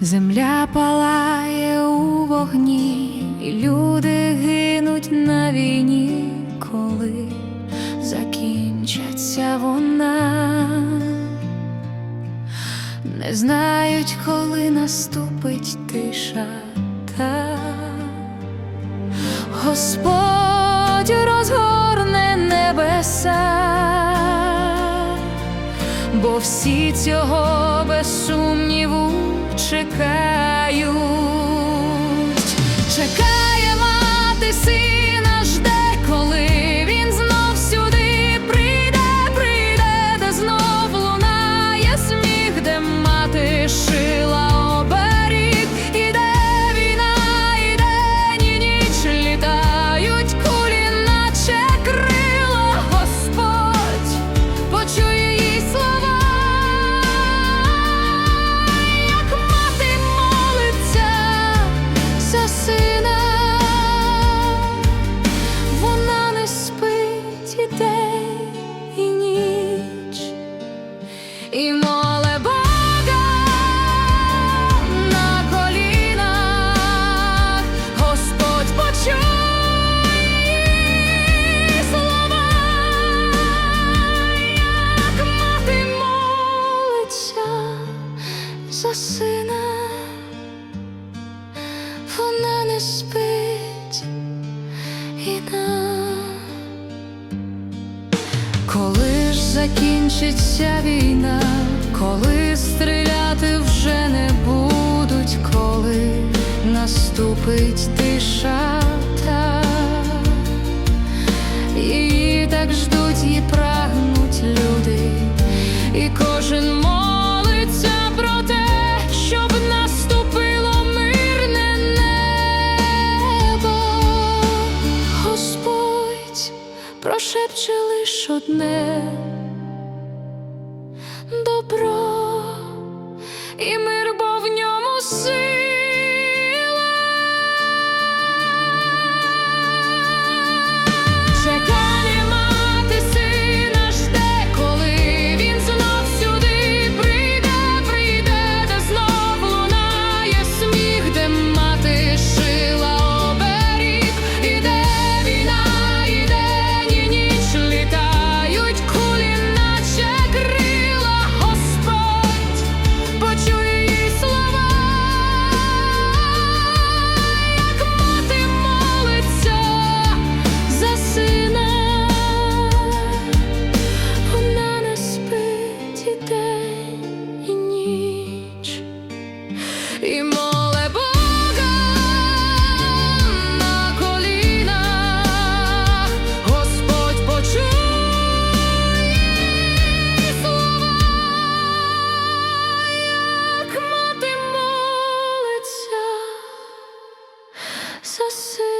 Земля палає у вогні, і люди гинуть на війні, коли закінчаться вона, не знають, коли наступить тиша та Господь розгорне небеса, бо всі цього без сумніву чекають. За сина, вона не спить і. Коли ж закінчиться війна, коли стріляти вже не будуть, коли наступить її так ждуть і прагнуть люди, і кожен молиться про те, щоб наступило мирне небо. Господь прошепче лиш одне добро і мир, бо в ньому сила. і моле Бога на коліна, Господь почує слова, як мати молиться за сина.